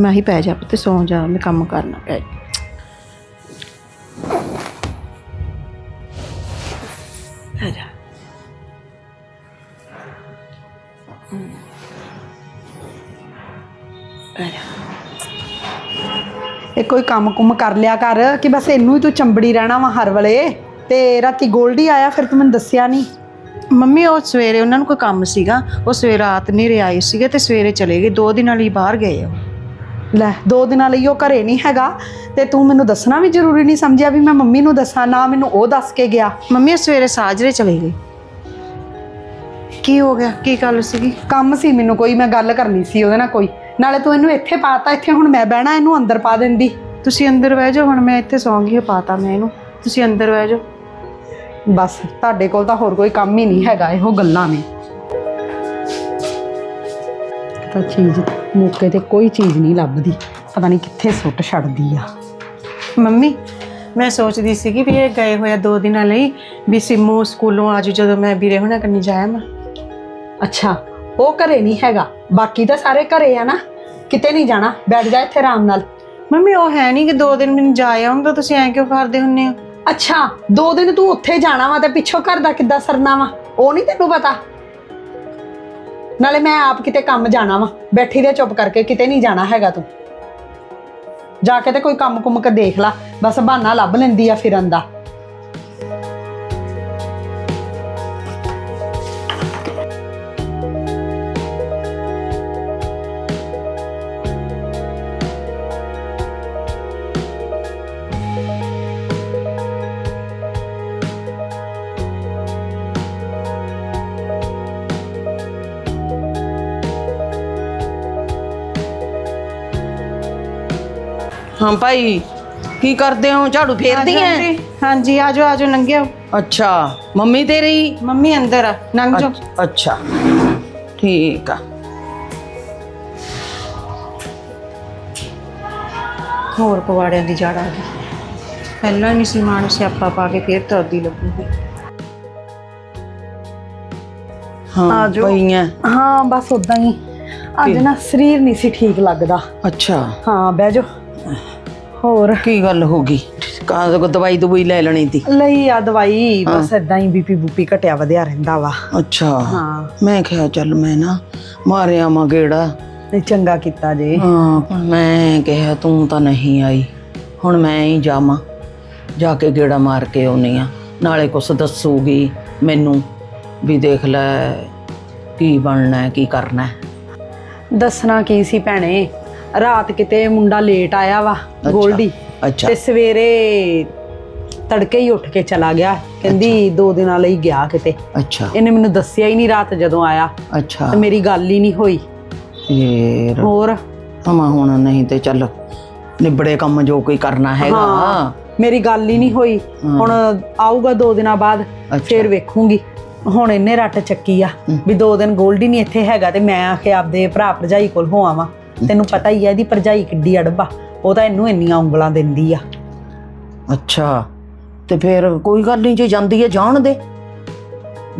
ਮੈਂ ਹੀ ਪੈ ਜਾ ਪੁੱਤ, ਸੌਂ ਜਾ, ਮੈਂ ਕੰਮ ਕਰਨਾ ਪੈ ਪੈ ਜਾ। ਪੈ ਜਾ। ਇਹ ਕੋਈ ਕੰਮ ਕੁਮ ਕਰ ਲਿਆ ਕਰ, ਕਿ ਬਸ ਇਹਨੂੰ ਹੀ ਤੂੰ ਚੰਬੜੀ ਰਹਿਣਾ ਵਾ ਹਰ ਵੇਲੇ, ਤੇ ਰਾਤੀ ਗੋਲਡੀ ਆਇਆ, ਫਿਰ ਤੂੰ ਮੈਨੂੰ ਦੱਸਿਆ ਨਹੀਂ। ਮੰਮੀ, ਉਹ ਸਵੇਰੇ ਉਹਨਾਂ ਨੂੰ ਕੋਈ ਕੰਮ ਸੀਗਾ, ਉਹ ਸਵੇਰ ਰਾਤ ਨਹੀਂ ਆਏ ਸੀਗੇ ਤੇ ਸਵੇਰੇ ਚਲੇ ਗਏ, ਦੋ ਦਿਨਾਂ ਲਈ ਬਾਹਰ ਗਏ ਉਹ। ਲੈ ਦੋ ਦਿਨਾਂ ਲਈ ਉਹ ਘਰੇ ਨਹੀਂ ਹੈਗਾ ਤੇ ਤੂੰ ਮੈਨੂੰ ਦੱਸਣਾ ਵੀ ਜ਼ਰੂਰੀ ਨਹੀਂ ਸਮਝਿਆ ਵੀ ਮੈਂ ਮੰਮੀ ਨੂੰ ਦੱਸਾਂ ਨਾ ਮੈਨੂੰ ਉਹ ਦੱਸ ਕੇ ਗਿਆ। ਮੰਮੀ ਉਹ ਸਵੇਰੇ ਸਾਜਰੇ ਚਲੇ ਗਏ ਕੀ ਹੋ ਗਿਆ? ਕੀ ਗੱਲ ਸੀਗੀ? ਕੰਮ ਸੀ ਮੈਨੂੰ ਕੋਈ ਮੈਂ ਗੱਲ ਕਰਨੀ ਸੀ ਉਹਦੇ ਨਾਲ ਕੋਈ। ਨਾਲੇ ਤੂੰ ਇਹਨੂੰ ਇੱਥੇ ਪਾਤਾ ਇੱਥੇ ਹੁਣ ਮੈਂ ਬਹਿਣਾ ਇਹਨੂੰ ਅੰਦਰ ਪਾ ਦਿੰਦੀ। ਤੁਸੀਂ ਅੰਦਰ ਬਹਿ ਜਾਓ ਹੁਣ ਮੈਂ ਇੱਥੇ ਸੌਂਗੀ ਪਾਤਾ ਮੈਂ ਇਹਨੂੰ। ਤੁਸੀਂ ਅੰਦਰ ਬਹਿ ਜਾਓ। ਬਸ ਤੁਹਾਡੇ ਕੋਲ ਤਾਂ ਹੋਰ ਕੋਈ ਕੰਮ ਹੀ ਨਹੀਂ ਹੈਗਾ ਇਹੋ ਗੱਲਾਂ ਨੇ। ਤਾਂ ਚੀਜ਼ ਮੌਕੇ ਤੇ ਕੋਈ ਚੀਜ਼ ਨਹੀਂ ਲੱਭਦੀ। ਪਤਾ ਨਹੀਂ ਕਿੱਥੇ ਸੁੱਟ ਛੱਡਦੀ ਆ। ਮੰਮੀ ਮੈਂ ਸੋਚਦੀ ਸੀਗੀ ਵੀ ਇਹ ਗਏ ਹੋਇਆ ਦੋ ਦਿਨਾਂ ਲਈ ਵੀ ਸਿੰਮੂ ਸਕੂਲੋਂ ਆਜੂ ਜਦੋਂ ਮੈਂ ਵੀਰੇ ਹੁਣਾਂ ਕੰਨੀ ਜਾਇਆ ਮੈਂ ਅੱਛਾ ਉਹ ਘਰੇ ਨਹੀਂ ਹੈਗਾ। ਬਾਕੀ ਤਾਂ ਸਾਰੇ ਘਰੇ ਆ ਨਾ। ਕਿਤੇ ਨਹੀਂ ਜਾਣਾ। ਬੈਠ ਜਾ ਇੱਥੇ ਆਰਾਮ ਨਾਲ। ਮੰਮੀ ਉਹ ਹੈ ਨਹੀਂ ਕਿ ਦੋ ਦਿਨ ਮੈਨੂੰ ਜਾਇਆ ਹੁੰਦਾ ਤੁਸੀਂ ਐਂ ਕਿਉਂ ਕਰਦੇ ਹੁੰਨੇ ਹੋ? ਅੱਛਾ ਦੋ ਦਿਨ ਤੂੰ ਉੱਥੇ ਜਾਣਾ ਵਾ ਤੇ ਪਿੱਛੋਂ ਘਰ ਦਾ ਕਿੱਦਾਂ ਸਰਨਾ ਵਾ? ਉਹ ਨਹੀਂ ਤੈਨੂੰ ਪਤਾ? ਨਾਲੇ ਮੈਂ ਆਪ ਕਿਤੇ ਕੰਮ ਜਾਣਾ ਵਾ, ਬੈਠੀ ਦੇ ਚੁੱਪ ਕਰਕੇ ਕਿਤੇ ਨਹੀਂ ਜਾਣਾ ਹੈਗਾ ਤੂੰ। ਜਾ ਕੇ ਤੇ ਕੋਈ ਕੰਮ ਕੁਮ ਕੇ ਦੇਖ ਲਾ, ਬਸ ਬਹਾਨਾ ਲੱਭ ਲੈਂਦੀ ਆ ਫਿਰਨ ਦਾ। ਹਾਂ ਭਾਈ ਕੀ ਕਰਦੇ ਹੋ ਝਾੜੂ ਫੇਰਦੀ ਐ ਹਾਂਜੀ, ਹਾਂਜੀ ਆਜੋ ਆਜੋ ਨੰਗਿਓ ਅੱਛਾ ਮੰਮੀ ਤੇਰੀ ਮੰਮੀ ਅੰਦਰ ਆ ਨੰਗ ਜਾਓ ਅੱਛ- ਅੱਛਾ ਠੀਕ ਆ ਹੋਰ ਪਵਾੜਿਆਂ ਦੀ ਜੜ ਆ ਗਈ ਪਹਿਲਾਂ ਨਹੀਂ ਸੀ ਮਾਨ ਸਿਆਪਾ ਪਾ ਕੇ ਫੇਰ ਤਰਦੀ ਲੱਗੂਗੀ ਹਾਂ ਆਜੋ। ਪਈਆਂ ਹਾਂ ਬਸ ਉਦਾਂ ਹੀ ਅੱਜ ਨਾ ਸਰੀਰ ਨਹੀਂ ਸੀ ਠੀਕ ਲੱਗਦਾ ਅੱਛਾ ਹਾਂ ਬਹਿ ਜਾ ਹੋਰ? ਕੀ ਗੱਲ ਹੋ ਗਈ? ਕੋ ਦਵਾਈ ਦਵਾਈ ਲੈ ਲੈਣੀ ਤੀ ਲਈ ਆ ਦਵਾਈ ਬਸ ਇਦਾਂ ਹੀ ਬੀਪੀ ਬੂਪੀ ਘਟਿਆ ਵਧਿਆ ਰਹਿੰਦਾ ਵਾ। ਅੱਛਾ। ਹਾਂ। ਮੈਂ ਕਿਹਾ ਚੱਲ ਮੈਂ ਨਾ ਮਾਰਿਆ ਮਾ ਗੇੜਾ। ਨਹੀਂ ਚੰਗਾ ਕੀਤਾ ਜੇ। ਹਾਂ ਪਰ ਮੈਂ ਕਿਹਾ ਤੂੰ ਤਾਂ ਨਹੀਂ ਆਈ। ਹੁਣ ਮੈਂ ਹੀ ਜਾਵਾਂ। ਜਾ ਕੇ ਗੇੜਾ ਮਾਰ ਕੇ ਆਉਣੀ ਆ ਨਾਲੇ ਕੁਛ ਦੱਸੂਗੀ ਮੈਨੂੰ ਵੀ ਦੇਖ ਲੈ ਕੀ ਬਣਨਾ ਹੈ, ਕੀ ਕਰਨਾ ਹੈ। ਦੱਸਣਾ ਕੀ ਸੀ ਭੈਣੇ? ਰਾਤ ਕਿਤੇ ਮੁੰਡਾ ਲੇਟ ਆਇਆ ਵਾ ਗੋਲਡੀ। ਅੱਛਾ। ਤੇ ਸਵੇਰੇ ਤੜਕੇ ਹੀ ਉੱਠ ਕੇ ਚਲਾ ਗਿਆ। ਕਹਿੰਦੀ ਦੋ ਦਿਨਾਂ ਲਈ ਗਿਆ ਕਿਤੇ। ਅੱਛਾ। ਇਹਨੇ ਮੈਨੂੰ ਦੱਸਿਆ ਹੀ ਨਹੀਂ ਰਾਤ ਜਦੋਂ ਆਇਆ। ਅੱਛਾ। ਤੇ ਮੇਰੀ ਗੱਲ ਹੀ ਨਹੀਂ ਹੋਈ। ਫੇਰ? ਹੋਰ? ਹਮਾ ਹੁਣ ਨਹੀਂ ਤੇ ਚੱਲ ਨਿਬੜੇ ਕੰਮ ਜੋ ਕੋਈ ਕਰਨਾ ਹੈਗਾ। ਹਾਂ ਮੇਰੀ ਗੱਲ ਹੀ ਨਹੀਂ ਹੋਈ। ਹੁਣ ਆਊਗਾ ਦੋ ਦਿਨਾਂ ਬਾਅਦ। ਫੇਰ ਵੇਖੂੰਗੀ। ਹੁਣ ਇਹਨੇ ਰੱਟ ਚੱਕੀ ਆ ਵੀ ਦੋ ਦਿਨ ਗੋਲਡੀ ਨਹੀਂ ਇੱਥੇ ਹੈਗਾ ਤੇ ਮੈਂ ਆਖੇ ਆਪਦੇ ਭਰਾ ਭਰਜਾਈ ਕੋਲ ਹੋ ਆਵਾਂ ਤੈਨੂੰ ਪਤਾ ਹੀ ਆ ਇਹਦੀ ਭਰਜਾਈ ਕਿੱਡੀ ਅੜਬਾ। ਉਹ ਤਾਂ ਇਹਨੂੰ ਇੰਨੀਆਂ ਉਂਗਲਾਂ ਦਿੰਦੀ ਆ। ਅੱਛਾ ਤੇ ਫੇਰ ਕੋਈ ਗੱਲ ਨਹੀਂ ਜੇ ਜਾਂਦੀ ਹੈ ਜਾਣ ਦੇ।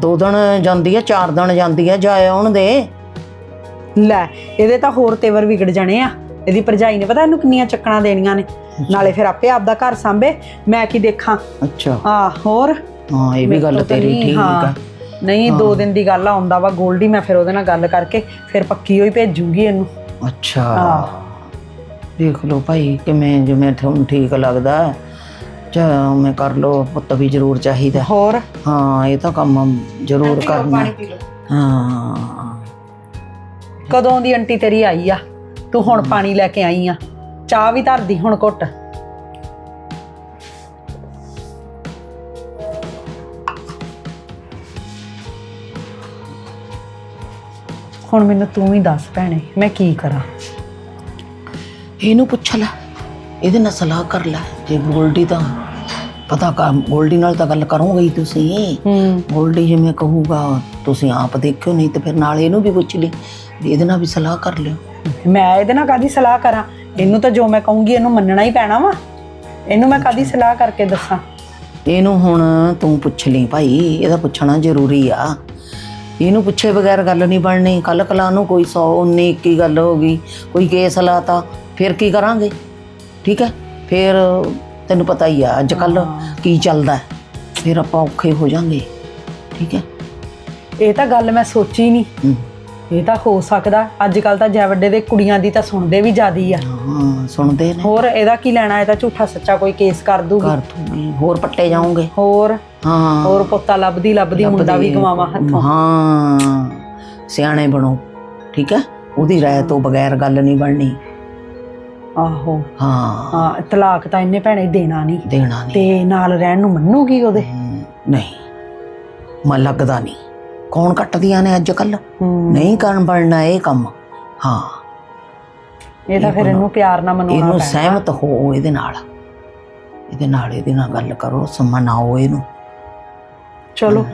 ਦੋ ਦਿਨ ਜਾਂਦੀ ਹੈ ਚਾਰ ਦਿਨ ਜਾਂਦੀ ਹੈ ਜਾ ਆਉਣ ਦੇ। ਲੈ ਇਹਦੇ ਤਾਂ ਹੋਰ ਤੇਵਰ ਵਿਗੜ ਜਾਣੇ ਆ। ਇਹਦੀ ਭਰਜਾਈ ਨੇ ਪਤਾ ਇਹਨੂੰ ਕਿੰਨੀਆਂ ਚੱਕਣਾ ਦੇਣੀਆਂ ਨੇ। ਨਾਲੇ ਫਿਰ ਆਪੇ ਆਪਦਾ ਘਰ ਸੰਭੇ। ਮੈਂ ਕੀ ਦੇਖਾਂ? ਅੱਛਾ। ਆ ਹੋਰ? ਹਾਂ ਇਹ ਵੀ ਗੱਲ ਤੇਰੀ ਠੀਕ। ਆ। ਨਹੀਂ ਦੋ ਦਿਨ ਦੀ ਗੱਲ ਆਉਂਦਾ ਵਾ ਗੋਲਡੀ ਮੈਂ ਫਿਰ ਉਹਦੇ ਨਾਲ ਗੱਲ ਕਰਕੇ ਫਿਰ ਪੱਕੀ ਹੋਈ ਭੇਜੂਗੀ ਇਹਨੂੰ। ਅੱਛਾ। ਦੇਖ ਲਓ ਭਾਈ ਕਿਵੇਂ ਜਿਵੇਂ ਤੁਹਾਨੂੰ ਠੀਕ ਲੱਗਦਾ ਚਾ ਮੈਂ ਕਰ ਲਓ ਪੁੱਤ ਵੀ ਜ਼ਰੂਰ ਚਾਹੀਦਾ ਹੋਰ? ਹਾਂ ਇਹ ਤਾਂ ਕੰਮ ਜ਼ਰੂਰ ਕਰਨਾ। ਹਾਂ। ਕਦੋਂ ਦੀ ਆਂਟੀ ਤੇਰੀ ਆਈ ਆ? ਤੂੰ ਹੁਣ ਪਾਣੀ ਲੈ ਕੇ ਆਈ ਆ। ਚਾਹ ਵੀ ਧਰਦੀ ਹੁਣ ਘੁੱਟ। ਹੁਣ ਮੈਨੂੰ ਤੂੰ ਹੀ ਦੱਸ ਭੈਣੇ ਮੈਂ ਕੀ ਕਰਾਂ? ਇਹਨੂੰ ਪੁੱਛ ਲੈ ਇਹਦੇ ਨਾਲ ਸਲਾਹ ਕਰ ਲੈ ਜੇ ਗੋਲਡੀ ਤਾਂ ਪਤਾ ਕਰ ਗੋਲਡੀ ਨਾਲ ਤਾਂ ਗੱਲ ਕਰੋਗੇ ਤੁਸੀਂ। ਹੂੰ। ਗੋਲਡੀ ਜਿਵੇਂ ਕਹੂਗਾ ਤੁਸੀਂ ਆਪ ਦੇਖਿਓ ਨਹੀਂ ਤੇ ਫਿਰ ਨਾਲ ਇਹਨੂੰ ਵੀ ਪੁੱਛ ਲਈ ਇਹਦੇ ਨਾਲ ਵੀ ਸਲਾਹ ਕਰ ਲਿਓ। ਮੈਂ ਇਹਦੇ ਨਾਲ ਕਾਦੀ ਸਲਾਹ ਕਰਾਂ? ਇਹਨੂੰ ਤਾਂ ਜੋ ਮੈਂ ਕਹੂੰਗੀ ਇਹਨੂੰ ਮੰਨਣਾ ਹੀ ਪੈਣਾ ਵਾ। ਇਹਨੂੰ ਮੈਂ ਕਾਦੀ ਸਲਾਹ ਕਰਕੇ ਦੱਸਾਂ? ਇਹਨੂੰ ਹੁਣ ਤੂੰ ਪੁੱਛ ਲਈ ਭਾਈ ਇਹਦਾ ਪੁੱਛਣਾ ਜ਼ਰੂਰੀ ਆ। ਇਹਨੂੰ ਪੁੱਛੇ ਬਗੈਰ ਗੱਲ ਨਹੀਂ ਬਣਨੀ। ਕੱਲ ਕਲਾ ਨੂੰ ਕੋਈ 100 19 21 ਗੱਲ ਹੋ ਗਈ ਕੋਈ ਕੇਸ ਲਾਤਾ ਫਿਰ ਕੀ ਕਰਾਂਗੇ? ਠੀਕ ਹੈ? ਫਿਰ ਤੈਨੂੰ ਪਤਾ ਹੀ ਆ ਅੱਜ ਕੱਲ ਕੀ ਚੱਲਦਾ। ਫਿਰ ਆਪਾਂ ਔਖੇ ਹੋ ਜਾਾਂਗੇ ਠੀਕ ਹੈ? ਇਹ ਤਾਂ ਗੱਲ ਮੈਂ ਸੋਚੀ ਨਹੀਂ। ਇਹ ਤਾਂ ਹੋ ਸਕਦਾ ਅੱਜ ਕੱਲ ਤਾਂ ਜੈ ਵੱਡੇ ਦੇ ਕੁੜੀਆਂ ਦੀ ਤਾਂ ਸੁਣਦੇ ਵੀ ਜ਼ਿਆਦੀ ਆ। ਹਾਂ ਸੁਣਦੇ ਨੇ। ਹੋਰ ਇਹਦਾ ਕੀ ਲੈਣਾ ਇਹ ਤਾਂ ਝੂਠਾ ਸੱਚਾ ਕੋਈ ਕੇਸ ਕਰ ਦੂਗੀ। ਹੋਰ ਪੱਟੇ ਜਾਓਗੇ ਹੋਰ? ਹਾਂ। ਹੋਰ ਪੁੱਤਾ ਲੱਭਦੀ ਲੱਭਦੀ ਮੁੰਡਾ ਵੀ ਗਵਾਵਾ ਹੱਥੋਂ। ਹਾਂ ਸਿਆਣੇ ਬਣੋ ਠੀਕ ਹੈ? ਉਹਦੀ ਰਾਏ ਤੋਂ ਬਗੈਰ ਗੱਲ ਨਹੀਂ ਬਣਨੀ। ਆਹੋ। ਹਾਂ। ਹਾਂ ਤਲਾਕ ਤਾਂ ਇਹਨੇ ਭੈਣੇ ਦੇਣਾ ਨਹੀਂ। ਦੇਣਾ ਨਹੀਂ। ਤੇ ਨਾਲ ਰਹਿਣ ਨੂੰ ਮੰਨੂਗੀ ਉਹਦੇ? ਹਮ, ਨਹੀਂ। ਮਨ ਲੱਗਦਾ ਨਹੀਂ। ਕੌਣ ਕੱਟਦੀਆਂ ਨੇ ਅੱਜ ਕੱਲ ਨਹੀਂ ਕਰਨ ਬਣਨਾ ਇਹ ਕੰਮ। ਹਾਂ। ਇਹ ਤਾਂ ਫਿਰ ਇਹਨੂੰ ਪਿਆਰ ਨਾਲ ਮਨਾਉਣਾ ਇਹਨੂੰ ਸਹਿਮਤ ਹੋ ਇਹਦੇ ਨਾਲ। ਇਹਦੇ ਨਾਲ ਇਹਦੇ ਨਾਲ ਗੱਲ ਕਰੋ ਸਮਨਾਓ ਇਹਨੂੰ। ਚਲੋ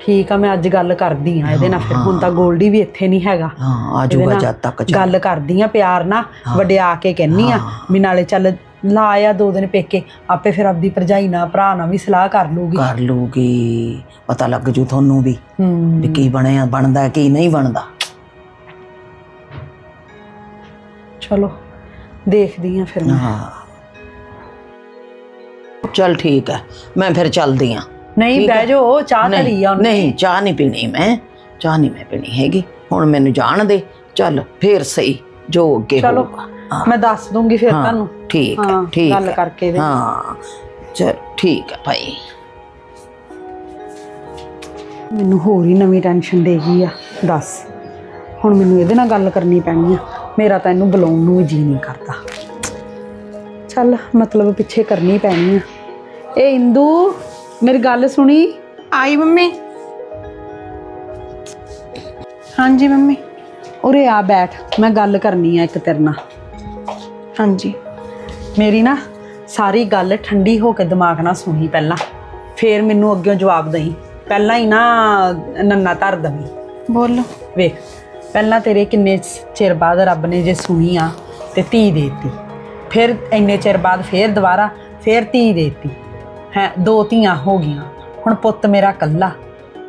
ਠੀਕ ਆ ਮੈਂ ਅੱਜ ਗੱਲ ਕਰਦੀ ਆ ਇਹਦੇ ਨਾਲ। ਫਿਰ ਹੁਣ ਤਾਂ ਗੋਲਡੀ ਵੀ ਇੱਥੇ ਨਹੀਂ ਹੈਗਾ। ਹਾਂ ਨਾਲ ਜਦ ਤੱਕ। ਗੱਲ ਕਰਦੀ ਆ ਪਿਆਰ ਨਾਲ। ਵਡਿਆ ਕੇ ਕਹਿੰਨੀ ਆ। ਵੀ ਨਾਲੇ ਚੱਲ ਲਾ ਆ ਦੋ ਦਿਨ ਪੇਕੇ ਆਪੇ ਫਿਰ ਆਪਦੀ ਭਰਜਾਈ ਨਾਲ ਭਰਾ ਨਾਲ ਵੀ ਸਲਾਹ ਕਰ ਲੂਗੀ ਕਰ ਲੂਗੀ ਪਤਾ ਲੱਗ ਜੂ ਤੁਹਾਨੂੰ ਵੀ ਹੂੰ। ਵੀ ਕੀ ਬਣਿਆ ਬਣਦਾ ਕੀ ਨਹੀਂ ਬਣਦਾ। ਚਲੋ ਦੇਖਦੀ ਆ ਫਿਰ ਮੈਂ। ਹਾਂ। ਚਲ ਠੀਕ ਹੈ ਮੈਂ ਫਿਰ ਚੱਲਦੀ ਆ। ਨਹੀਂ ਬਹਿ ਜਾਓ ਚਾਹ ਧਰੀ ਆ ਉਹਨੇ। ਨਹੀਂ ਚਾਹ ਨਹੀਂ ਪੀਣੀ ਮੈਂ ਚਾਹ ਨਹੀਂ ਮੈਂ ਪੀਣੀ ਹੈਗੀ। ਹੁਣ ਮੈਨੂੰ ਜਾਣ ਦੇ ਚੱਲ ਫੇਰ ਸਹੀ ਜੋ ਅੱਗੇ ਚਲੋ। ਹੋਊਗਾ। ਮੈਂ ਦੱਸ ਦੂੰਗੀ ਫਿਰ ਹਾਂ, ਤੁਹਾਨੂੰ। ਠੀਕ ਹੈ ਹਾਂ, ਠੀਕ ਗੱਲ ਹੈ। ਕਰਕੇ। ਹਾਂ ਚਲ ਠੀਕ ਹੈ ਭਾਈ। ਮੈਨੂੰ ਹੋਰ ਹੀ ਨਵੀਂ ਟੈਨਸ਼ਨ ਦੇ ਗਈ ਆ ਦੱਸ। ਹੁਣ ਮੈਨੂੰ ਇਹਦੇ ਨਾਲ ਗੱਲ ਕਰਨੀ ਪੈਣੀ ਆ। ਮੇਰਾ ਤਾਂ ਇਹਨੂੰ ਬੁਲਾਉਣ ਨੂੰ ਵੀ ਜੀ ਨਹੀਂ ਕਰਦਾ। ਚੱਲ ਮਤਲਬ ਪਿੱਛੇ ਕਰਨੀ ਪੈਣੀ ਆ। ਇਹ ਇੰਦੂ ਮੇਰੀ ਗੱਲ ਸੁਣੀ? ਆਈ ਮੰਮੀ। ਹਾਂਜੀ ਮੰਮੀ। ਉਰੇ ਆ ਬੈਠ ਮੈਂ ਗੱਲ ਕਰਨੀ ਆ ਇੱਕ ਤੇਰੇ ਨਾਲ। ਹਾਂਜੀ। ਮੇਰੀ ਨਾ ਸਾਰੀ ਗੱਲ ਠੰਡੀ ਹੋ ਕੇ ਦਿਮਾਗ ਨਾਲ ਸੁਣੀ ਪਹਿਲਾਂ। ਫੇਰ ਮੈਨੂੰ ਅੱਗੇ ਜਵਾਬ ਦੇਈ। ਪਹਿਲਾਂ ਹੀ ਨਾ ਨੰਨਾ ਧਰ ਦਵੀਂ। ਬੋਲੋ। ਵੇਖ ਪਹਿਲਾਂ ਤੇਰੇ ਕਿੰਨੇ ਚਿਰ ਬਾਅਦ ਰੱਬ ਨੇ ਜੇ ਸੁਣੀ ਆ ਤੇ ਧੀ ਦੇਤੀ। ਫਿਰ ਇੰਨੇ ਚਿਰ ਬਾਅਦ ਫੇਰ ਦੁਬਾਰਾ ਫੇਰ ਧੀ ਦੇਤੀ। ਹੈ ਦੋ ਧੀਆਂ ਹੋ ਗਈਆਂ। ਹੁਣ ਪੁੱਤ ਮੇਰਾ ਕੱਲਾ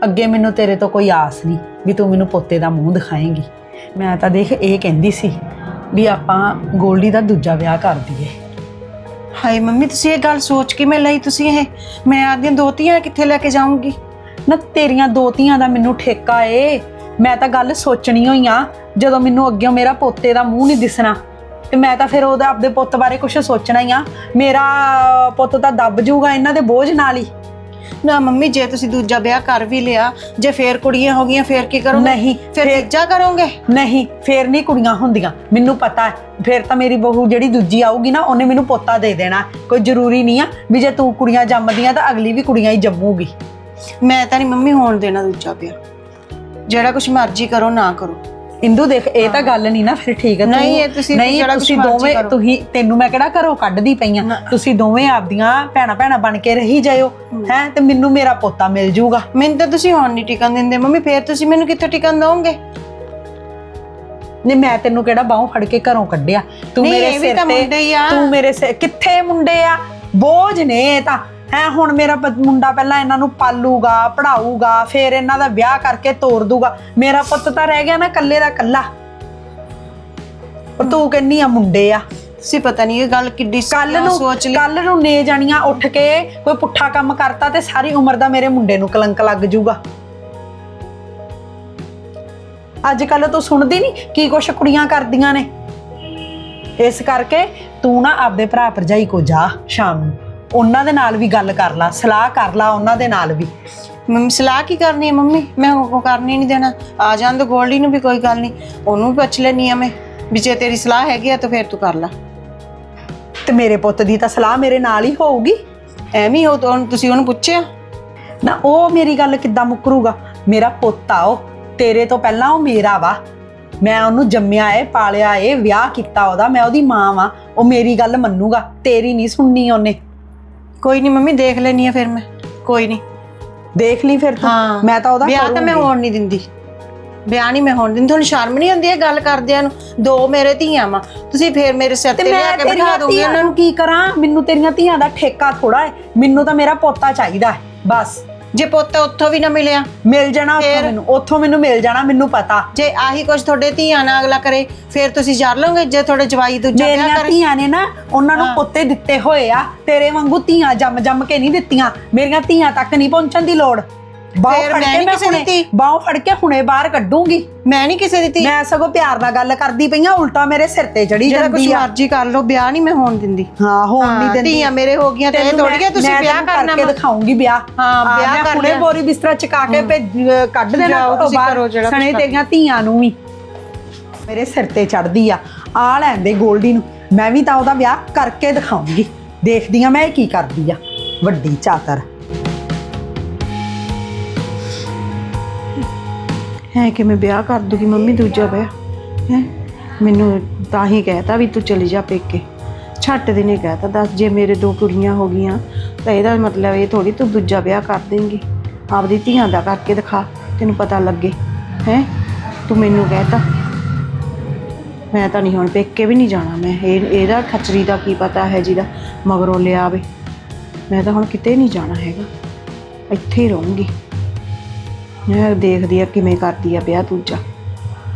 ਅੱਗੇ ਮੈਨੂੰ ਤੇਰੇ ਤੋਂ ਕੋਈ ਆਸ ਨਹੀਂ ਵੀ ਤੂੰ ਮੈਨੂੰ ਪੋਤੇ ਦਾ ਮੂੰਹ ਦਿਖਾਏਂਗੀ। ਮੈਂ ਤਾਂ ਦੇਖ ਇਹ ਕਹਿੰਦੀ ਸੀ ਵੀ ਆਪਾਂ ਗੋਲਡੀ ਦਾ ਦੂਜਾ ਵਿਆਹ ਕਰ ਦਈਏ। ਹਾਏ ਮੰਮੀ, ਤੁਸੀਂ ਇਹ ਗੱਲ ਸੋਚ ਕੇ ਮੈਂ ਲਈ ਤੁਸੀਂ ਇਹ? ਮੈਂ ਆਪਦੀਆਂ ਦੋ ਧੀਆਂ ਕਿੱਥੇ ਲੈ ਕੇ ਜਾਊਂਗੀ? ਨਾ ਤੇਰੀਆਂ ਦੋ ਧੀਆਂ ਦਾ ਮੈਨੂੰ ਠੇਕਾ ਏ। ਮੈਂ ਤਾਂ ਗੱਲ ਸੋਚਣੀ ਹੋਈ ਆ, ਜਦੋਂ ਮੈਨੂੰ ਅੱਗੇ ਮੇਰਾ ਪੋਤੇ ਦਾ ਮੂੰਹ ਨਹੀਂ ਦਿਸਣਾ। ਤੇ ਮੈਂ ਤਾਂ ਫਿਰ ਉਹਦਾ ਆਪਦੇ ਪੁੱਤ ਬਾਰੇ ਕੁਝ ਸੋਚਣਾ ਹੀ ਆ। ਮੇਰਾ ਪੁੱਤ ਤਾਂ ਦੱਬ ਜਾਊਗਾ ਇਹਨਾਂ ਦੇ ਬੋਝ ਨਾਲ ਹੀ। ਨਾ ਮੰਮੀ ਜੇ ਤੁਸੀਂ ਦੂਜਾ ਵਿਆਹ ਕਰ ਵੀ ਲਿਆ ਜੇ ਫੇਰ ਕੁੜੀਆਂ ਹੋ ਗਈਆਂ ਫੇਰ ਕੀ ਕਰੋਗੇ? ਨਹੀਂ ਫਿਰ ਤੀਜਾ ਕਰੋਗੇ? ਨਹੀਂ ਫੇਰ ਨਹੀਂ ਕੁੜੀਆਂ ਹੁੰਦੀਆਂ। ਮੈਨੂੰ ਪਤਾ ਹੈ। ਫੇਰ ਤਾਂ ਮੇਰੀ ਬਹੂ ਜਿਹੜੀ ਦੂਜੀ ਆਊਗੀ ਨਾ ਉਹਨੇ ਮੈਨੂੰ ਪੋਤਾ ਦੇ ਦੇਣਾ ਕੋਈ ਜ਼ਰੂਰੀ ਨਹੀਂ ਆ ਵੀ ਜੇ ਤੂੰ ਕੁੜੀਆਂ ਜੰਮਦੀਆਂ ਤਾਂ ਅਗਲੀ ਵੀ ਕੁੜੀਆਂ ਹੀ ਜੰਮੂਗੀ। ਮੈਂ ਤਾਂ ਨਹੀਂ ਮੰਮੀ ਹੋਣ ਦੇਣਾ ਦੂਜਾ ਵਿਆਹ। ਜਿਹੜਾ ਕੁਝ ਮਰਜ਼ੀ ਕਰੋ ਨਾ ਕਰੋ। ਇੰਦੂ ਦੇਖ ਇਹ ਤਾਂ ਗੱਲ ਨਹੀਂ ਨਾ ਫਿਰ ਠੀਕ ਹੈ ਤੂੰ- ਨਹੀਂ, ਇਹ ਤੁਸੀਂ ਨਹੀਂ ਜਿਹੜਾ ਤੁਸੀਂ ਦੋਵੇਂ। ਤੁਸੀਂ ਤੈਨੂੰ ਮੈਂ ਕਿਹੜਾ ਘਰੋਂ ਕੱਢਦੀ ਪਈਆਂ ਤੁਸੀਂ ਦੋਵੇਂ ਆਪਦੀਆਂ ਭੈਣਾ ਭੈਣਾ ਬਣ ਕੇ ਰਹੀ ਜਾਇਓ ਹੈ। ਤੇ ਮੈਨੂੰ ਮੇਰਾ ਪੋਤਾ ਮਿਲ ਜਾਊਗਾ ਮੈਨੂੰ ਤਾਂ ਤੁਸੀਂ ਹੁਣ ਨਹੀਂ ਟਿਕਣ ਦਿੰਦੇ ਮੰਮੀ ਫੇਰ ਤੁਸੀਂ ਮੈਨੂੰ ਕਿੱਥੋਂ ਟਿਕਣ ਦੋਗੇ ਨਹੀਂ ਮੈਂ ਤੈਨੂੰ ਕਿਹੜਾ ਬਾਹੋਂ ਫੜ ਕੇ ਘਰੋਂ ਕੱਢਿਆ? ਤੂੰ ਮੇਰੇ ਸਿਰ ਤਾਂ ਤੇ ਮੇਰੇ ਸਿਰ ਕਿੱਥੇ ਮੁੰਡੇ ਆ? ਬੋਝ ਨੇ ਤਾਂ। ਹੈ ਹੁਣ ਮੇਰਾ ਪ- ਮੁੰਡਾ ਪਹਿਲਾਂ ਇਹਨਾਂ ਨੂੰ ਪਾਲੂਗਾ ਪੜਾਊਗਾ ਫਿਰ ਇਹਨਾਂ ਦਾ ਵਿਆਹ ਕਰਕੇ ਤੋਰ ਦੂਗਾ ਮੇਰਾ ਪੁੱਤ ਤਾਂ ਰਹਿ ਗਿਆ ਨਾ ਕੱਲੇ ਦਾ ਕੱਲਾ ਪਰ ਤੂੰ ਕਹਿੰਨੀ ਆ ਮੁੰਡੇ ਆ। ਤੁਸੀਂ ਪਤਾ ਨਹੀਂ ਇਹ ਗੱਲ ਕਿੱਡੀ ਕੱਲ ਨੂੰ ਸੋਚ ਲਈ। ਕੱਲ ਨੂੰ ਨੇ ਜਾਣੀਆਂ ਉੱਠ ਕੇ ਕੋਈ ਪੁੱਠਾ ਕੰਮ ਕਰਤਾ ਤੇ ਸਾਰੀ ਉਮਰ ਦਾ ਮੇਰੇ ਮੁੰਡੇ ਨੂੰ ਕਲੰਕ ਲੱਗ ਜਾਊਗਾ ਅੱਜ ਕੱਲ ਤੂੰ ਸੁਣਦੀ ਨਹੀਂ ਕੀ ਕੁਛ ਕੁੜੀਆਂ ਕਰਦੀਆਂ ਨੇ। ਇਸ ਕਰਕੇ ਤੂੰ ਨਾ ਆਪਦੇ ਭਰਾ ਭਰਜਾਈ ਕੋ ਜਾ ਸ਼ਾਮ ਨੂੰ। ਉਹਨਾਂ ਦੇ ਨਾਲ ਵੀ ਗੱਲ ਕਰ ਲਾ ਸਲਾਹ ਕਰ ਲਾ ਉਹਨਾਂ ਦੇ ਨਾਲ ਵੀ। ਮੰਮੀ ਸਲਾਹ ਕੀ ਕਰਨੀ ਹੈ ਮੰਮੀ? ਮੈਂ ਉਹ ਕਰਨੀ ਨਹੀਂ ਦੇਣਾ। ਆ ਜਾਣ ਦੋ ਗੋਲਡੀ ਨੂੰ ਵੀ ਕੋਈ ਗੱਲ ਨਹੀਂ। ਉਹਨੂੰ ਵੀ ਪੁੱਛ ਲੈਣੀ ਆ ਮੈਂ ਵੀ ਜੇ ਤੇਰੀ ਸਲਾਹ ਹੈਗੀ ਆ ਤਾਂ ਫੇਰ ਤੂੰ ਕਰ ਲੈ। ਤੇ ਮੇਰੇ ਪੁੱਤ ਦੀ ਤਾਂ ਸਲਾਹ ਮੇਰੇ ਨਾਲ ਹੀ ਹੋਊਗੀ। ਐਵੇਂ ਹੀ ਉਹ ਉਹਨੂੰ- ਤੁਸੀਂ ਉਹਨੂੰ ਪੁੱਛਿਆ? ਨਾ ਉਹ ਮੇਰੀ ਗੱਲ ਕਿੱਦਾਂ ਮੁੱਕਰੂਗਾ? ਮੇਰਾ ਪੁੱਤ ਆ ਉਹ। ਤੇਰੇ ਤੋਂ ਪਹਿਲਾਂ ਉਹ ਮੇਰਾ ਵਾ। ਮੈਂ ਉਹਨੂੰ ਜੰਮਿਆ ਏ ਪਾਲਿਆ ਏ ਵਿਆਹ ਕੀਤਾ ਉਹਦਾ ਮੈਂ ਉਹਦੀ ਮਾਂ ਵਾਂ। ਉਹ ਮੇਰੀ ਗੱਲ ਮੰਨੂਗਾ। ਤੇਰੀ ਨਹੀਂ ਸੁਣਨੀ ਉਹਨੇ। ਕੋਈ ਨਹੀਂ ਮੰਮੀ ਦੇਖ ਲੈਣੀ ਆ ਫਿਰ ਮੈਂ। ਕੋਈ ਨਹੀਂ ਦੇਖ ਲਈ ਫਿਰ ਤੂੰ? ਹਾਂ। ਮੈਂ ਤਾਂ ਉਹਦਾ ਵਿਆਹ ਤਾਂ ਮੈਂ ਕਰੂੰਗੀ। ਹੋਣ ਨਹੀਂ ਦਿੰਦੀ। ਵਿਆਹ ਨਹੀਂ ਮੈਂ ਹੋਣ ਦਿੰਦੀ। ਤੁਹਾਨੂੰ ਸ਼ਰਮ ਨਹੀਂ ਆਉਂਦੀ ਇਹ ਗੱਲ ਕਰਦਿਆਂ ਨੂੰ? ਦੋ ਮੇਰੇ ਧੀਆਂ ਵਾ। ਤੁਸੀਂ ਫੇਰ ਮੇਰੇ ਸਿਰ ਤੇ ਤੇ ਮੈਂ ਲਿਆ ਕੇ ਬਿਠਾ ਤੇਰੀਆਂ ਦੋਗੇ ਧੀਆਂ ਨੂੰ। ਕੀ ਕਰਾਂ? ਮੈਨੂੰ ਤੇਰੀਆਂ ਧੀਆਂ ਦਾ ਠੇਕਾ ਥੋੜਾ ਹੈ। ਮੈਨੂੰ ਤਾਂ ਮੇਰਾ ਪੋਤਾ ਚਾਹੀਦਾ ਹੈ। ਬਸ। ਜੇ ਪੁੱਤ ਉੱਥੋਂ ਵੀ ਨਾ ਮਿਲਿਆ? ਮਿਲ ਜਾਣਾ ਉੱਥੋਂ ਫਿਰ? ਮੈਨੂੰ। ਉੱਥੋਂ ਮੈਨੂੰ ਮਿਲ ਜਾਣਾ ਮੈਨੂੰ ਪਤਾ। ਜੇ ਆਹੀ ਕੁਝ ਤੁਹਾਡੇ ਧੀਆਂ ਨਾਲ ਅਗਲਾ ਕਰੇ ਫਿਰ ਤੁਸੀਂ ਜਰ ਲਓਗੇ? ਜੇ ਤੁਹਾਡੇ ਜਵਾਈ ਦੂਜਾ ਵਿਆਹ ਮੇਰੀਆਂ ਕਰੇ? ਧੀਆਂ ਨੇ ਨਾ ਉਹਨਾਂ ਨੂੰ। ਪੁੱਤੇ ਦਿੱਤੇ ਹੋਏ ਆ। ਤੇਰੇ ਵਾਂਗੂ ਧੀਆਂ ਜੰਮ ਜੰਮ ਕੇ ਨਹੀਂ ਦਿੱਤੀਆਂ। ਮੇਰੀਆਂ ਧੀਆਂ ਤੱਕ ਨਹੀਂ ਪਹੁੰਚਣ ਦੀ ਲੋੜ। ਬਾਹ ਫੜ ਮੈਂ ਕੇ ਮੈਂ ਕਿਸੇ ਦੀ। ਬਾਹ ਫੜ ਕੇ ਹੁਣੇ ਬਾਹਰ ਕੱਢੂੰਗੀ। ਮੈਂ ਨਹੀਂ ਕਿਸੇ ਦੀ ਮੈਂ ਸਗੋਂ ਪਿਆਰ ਨਾਲ ਗੱਲ ਕਰਦੀ ਪਈਆਂ ਉਲਟਾ ਮੇਰੇ ਸਿਰ ਤੇ ਚੜੀ ਜਿਹੜਾ ਕੁਝ ਜਾਂਦੀ ਮਰਜ਼ੀ ਕਰ ਲਓ ਵਿਆਹ ਨਹੀਂ ਮੈਂ ਹੋਣ ਦਿੰਦੀ। ਹਾਂ ਹੋਣ ਨਹੀਂ ਦਿੰਦੀ। ਧੀਆਂ ਮੇਰੇ ਹੋ ਗਈਆਂ ਤੇ ਥੋੜੀ ਮੈਂ- ਤੁਸੀਂ ਮੈਂ ਵਿਆਹ ਕਰਨਾ ਕਰਕੇ ਵਾ। ਦਿਖਾਉਂਗੀ ਵਿਆਹ। ਹਾਂ, ਵਿਆਹ ਮੈਂ ਕਰ ਹੁਣੇ। ਬੋਰੀ ਬਿਸਤਰਾ ਚਕਾ ਕੇ ਭੇਜ ਕੱਢ ਦੇਣਾ ਤੁਸੀਂ ਬਾਹਰ। ਕਰੋ ਜਿਹੜਾ ਕੁਛ ਸਣੇ ਕਰਨਾ। ਤੇਰੀਆਂ ਧੀਆਂ ਨੂੰ ਵੀ। ਮੇਰੇ ਸਿਰ ਤੇ ਚੜਦੀ ਆ। ਆ ਲੈਂਦੇ ਗੋਲਡੀ ਨੂੰ। ਮੈਂ ਵੀ ਤਾਂ ਉਹਦਾ ਵਿਆਹ ਕਰਕੇ ਦਿਖਾਉਂਗੀ। ਦੇਖਦੀ ਆ ਮੈਂ ਇਹ ਕੀ ਕਰਦੀ ਆ। ਵੱਡੀ ਚਾਤਰ ਹੈ, ਕਿ ਮੈਂ ਵਿਆਹ ਕਰ ਦੂਗੀ, ਮੰਮੀ ਦੂਜਾ ਵਿਆਹ। ਹੈ, ਮੈਨੂੰ ਤਾਂ ਹੀ ਕਹਿਤਾ ਵੀ ਤੂੰ ਚਲੀ ਜਾ ਪੇਕੇ। ਛੱਟ ਦੀ ਨੇ ਕਹਿਤਾ, ਦੱਸ ਜੇ ਮੇਰੇ ਦੋ ਕੁੜੀਆਂ ਹੋ ਗਈਆਂ, ਤਾਂ ਇਹਦਾ ਮਤਲਬ ਇਹ ਥੋੜੀ ਤੂੰ ਦੂਜਾ ਵਿਆਹ ਕਰ ਦੇਂਗੀ। ਆਪਦੀ ਧੀਆਂ ਦਾ ਕਰਕੇ ਦਿਖਾ, ਤੈਨੂੰ ਪਤਾ ਲੱਗੇ। ਹੈ, ਤੂੰ ਮੈਨੂੰ ਕਹਿਤਾ। ਮੈਂ ਤਾਂ ਨਹੀਂ ਹੁਣ ਪੇਕੇ ਵੀ ਨਹੀਂ ਜਾਣਾ, ਮੈਂ ਇਹ, ਇਹਦਾ ਖਚਰੀ ਦਾ ਕੀ ਪਤਾ ਹੈ ਜਿਹਦਾ ਮਗਰੋਂ ਲਿਆਵੇ। ਮੈਂ ਤਾਂ ਹੁਣ ਕਿਤੇ ਨਹੀਂ ਜਾਣਾ ਹੈਗਾ, ਇੱਥੇ ਹੀ ਰਹੂੰਗੀ। ਮੈਂ ਦੇਖਦੀ ਆ ਕਿਵੇਂ ਕਰਦੀ ਆ ਵਿਆਹ ਦੂਜਾ।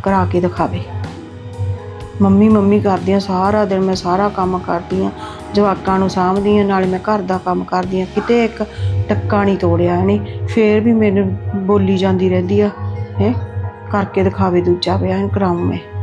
ਕਰਾ ਕੇ ਦਿਖਾਵੇ। ਮੰਮੀ ਮੰਮੀ ਕਰਦੀ ਆ, ਸਾਰਾ ਦਿਨ ਮੈਂ ਸਾਰਾ ਕੰਮ ਕਰਦੀ ਆ। ਜਵਾਕਾਂ ਨੂੰ ਸਾਂਭਦੀ ਆ, ਨਾਲੇ ਮੈਂ ਘਰ ਦਾ ਕੰਮ ਕਰਦੀ ਆ। ਕਿਤੇ ਇੱਕ ਟੱਕਾ ਨਹੀਂ ਤੋੜਿਆ ਇਹਨੇ। ਫੇਰ ਵੀ ਮੈਨੂੰ ਬੋਲੀ ਜਾਂਦੀ ਰਹਿੰਦੀ ਆ, ਹੈ? ਕਰਕੇ ਦਿਖਾਵੇ ਦੂਜਾ ਵਿਆਹ ਕਰਾਉਂ ਮੈਂ।